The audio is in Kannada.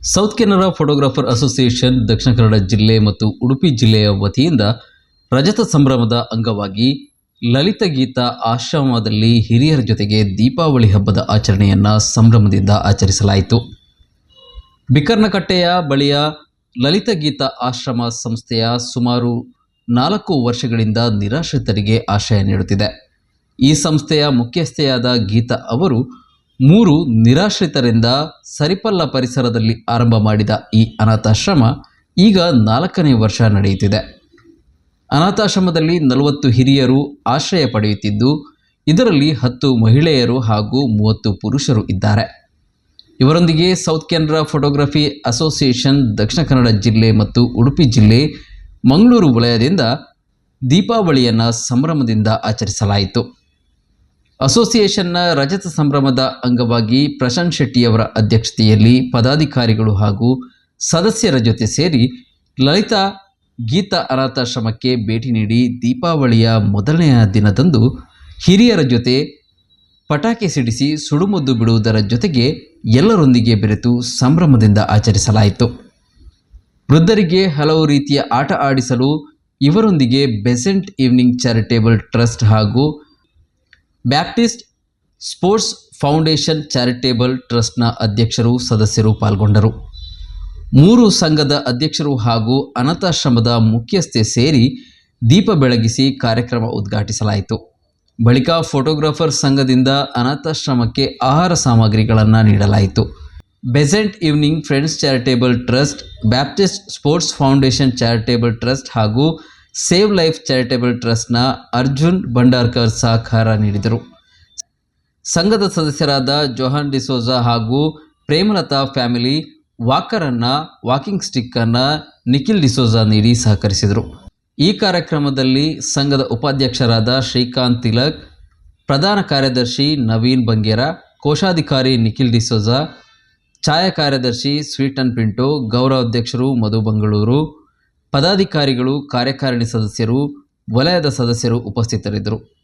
South Canara photographer association, Dakshina Kannada ಜಿಲ್ಲೆ ಮತ್ತು ಉಡುಪಿ ಜಿಲ್ಲೆಯ ವತಿಯಿಂದ ರಜತ ಸಂಭ್ರಮದ ಅಂಗವಾಗಿ ಲಲಿತ ಗೀತ ಆಶ್ರಮದಲ್ಲಿ ಹಿರಿಯರ ಜೊತೆಗೆ ದೀಪಾವಳಿ ಹಬ್ಬದ ಆಚರಣೆಯನ್ನು ಸಂಭ್ರಮದಿಂದ ಆಚರಿಸಲಾಯಿತು. ಬಿಕರ್ನಕಟ್ಟೆಯ ಬಳಿಯ ಲಲಿತ ಗೀತ ಆಶ್ರಮ ಸಂಸ್ಥೆಯ ಸುಮಾರು ನಾಲ್ಕು ವರ್ಷಗಳಿಂದ ನಿರಾಶ್ರಿತರಿಗೆ ಆಶ್ರಯ ನೀಡುತ್ತಿದೆ. ಈ ಸಂಸ್ಥೆಯ ಮುಖ್ಯಸ್ಥೆಯಾದ ಗೀತಾ ಅವರು ಮೂರು ನಿರಾಶ್ರಿತರಿಂದ ಸರಿಪಲ್ಲ ಪರಿಸರದಲ್ಲಿ ಆರಂಭ ಮಾಡಿದ ಈ ಅನಾಥಾಶ್ರಮ ಈಗ ನಾಲ್ಕನೇ ವರ್ಷ ನಡೆಯುತ್ತಿದೆ. ಅನಾಥಾಶ್ರಮದಲ್ಲಿ ನಲವತ್ತು ಹಿರಿಯರು ಆಶ್ರಯ ಪಡೆಯುತ್ತಿದ್ದು, ಇದರಲ್ಲಿ ಹತ್ತು ಮಹಿಳೆಯರು ಹಾಗೂ ಮೂವತ್ತು ಪುರುಷರು ಇದ್ದಾರೆ. ಇವರೊಂದಿಗೆ south Canara photography association, Dakshina Kannada ಜಿಲ್ಲೆ ಮತ್ತು ಉಡುಪಿ ಜಿಲ್ಲೆ, ಮಂಗಳೂರು ವಲಯದಿಂದ ದೀಪಾವಳಿಯನ್ನು ಸಂಭ್ರಮದಿಂದ ಆಚರಿಸಲಾಯಿತು. ಅಸೋಸಿಯೇಷನ್ನ ರಜತ ಸಂಭ್ರಮದ ಅಂಗವಾಗಿ ಪ್ರಶಾಂತ್ ಶೆಟ್ಟಿಯವರ ಅಧ್ಯಕ್ಷತೆಯಲ್ಲಿ ಪದಾಧಿಕಾರಿಗಳು ಹಾಗೂ ಸದಸ್ಯರ ಜೊತೆ ಸೇರಿ ಲಲಿತಾ ಗೀತಾ ಅನಾಥಾಶ್ರಮಕ್ಕೆ ಭೇಟಿ ನೀಡಿ ದೀಪಾವಳಿಯ ಮೊದಲನೆಯ ದಿನದಂದು ಹಿರಿಯರ ಜೊತೆ ಪಟಾಕಿ ಸಿಡಿಸಿ ಸುಡುಮದ್ದು ಬಿಡುವುದರ ಜೊತೆಗೆ ಎಲ್ಲರೊಂದಿಗೆ ಬೆರೆತು ಸಂಭ್ರಮದಿಂದ ಆಚರಿಸಲಾಯಿತು. ವೃದ್ಧರಿಗೆ ಹಲವು ರೀತಿಯ ಆಟ ಆಡಿಸಲು ಇವರೊಂದಿಗೆ ಬೆಸೆಂಟ್ ಈವ್ನಿಂಗ್ ಚಾರಿಟೇಬಲ್ ಟ್ರಸ್ಟ್ ಹಾಗೂ ಬ್ಯಾಪ್ಟಿಸ್ಟ್ ಸ್ಪೋರ್ಟ್ಸ್ ಫೌಂಡೇಶನ್ ಚಾರಿಟೇಬಲ್ ಟ್ರಸ್ಟ್ನ ಅಧ್ಯಕ್ಷರು ಸದಸ್ಯರು ಪಾಲ್ಗೊಂಡರು. ಮೂರು ಸಂಘದ ಅಧ್ಯಕ್ಷರು ಹಾಗೂ ಅನಾಥಾಶ್ರಮದ ಮುಖ್ಯಸ್ಥೆ ಸೇರಿ ದೀಪ ಬೆಳಗಿಸಿ ಕಾರ್ಯಕ್ರಮ ಉದ್ಘಾಟಿಸಲಾಯಿತು. ಬಳಿಕ ಫೋಟೋಗ್ರಾಫರ್ ಸಂಘದಿಂದ ಅನಾಥಾಶ್ರಮಕ್ಕೆ ಆಹಾರ ಸಾಮಗ್ರಿಗಳನ್ನು ನೀಡಲಾಯಿತು. Besant evening friends charitable trust, Baptist sports foundation charitable trust ಹಾಗೂ ಸೇವ್ ಲೈಫ್ ಚಾರಿಟೇಬಲ್ ಟ್ರಸ್ಟ್ನ ಅರ್ಜುನ್ ಭಂಡಾರ್ಕರ್ ಸಹಕಾರ ನೀಡಿದರು. ಸಂಘದ ಸದಸ್ಯರಾದ ಜೋಹಾನ್ ಡಿಸೋಜಾ ಹಾಗೂ ಪ್ರೇಮಲತಾ ಫ್ಯಾಮಿಲಿ ವಾಕರನ್ನು, ವಾಕಿಂಗ್ ಸ್ಟಿಕ್ಕನ್ನು ನಿಖಿಲ್ ಡಿಸೋಜಾ ನೀಡಿ ಸಹಕರಿಸಿದರು. ಈ ಕಾರ್ಯಕ್ರಮದಲ್ಲಿ ಸಂಘದ ಉಪಾಧ್ಯಕ್ಷರಾದ ಶ್ರೀಕಾಂತ್ ತಿಲಕ್, ಪ್ರಧಾನ ಕಾರ್ಯದರ್ಶಿ ನವೀನ್ ಬಂಗೇರ, ಕೋಶಾಧಿಕಾರಿ ನಿಖಿಲ್ ಡಿಸೋಜಾ ಛಾಯಾ ಕಾರ್ಯದರ್ಶಿ ಸ್ವೀಟನ್ ಪಿಂಟೋ, ಗೌರವಾಧ್ಯಕ್ಷರು ಮಧು ಬಂಗಳೂರು ಪದಾಧಿಕಾರಿಗಳು ಕಾರ್ಯಕಾರಿಣಿ ಸದಸ್ಯರು ವಲಯದ ಸದಸ್ಯರು ಉಪಸ್ಥಿತರಿದ್ದರು.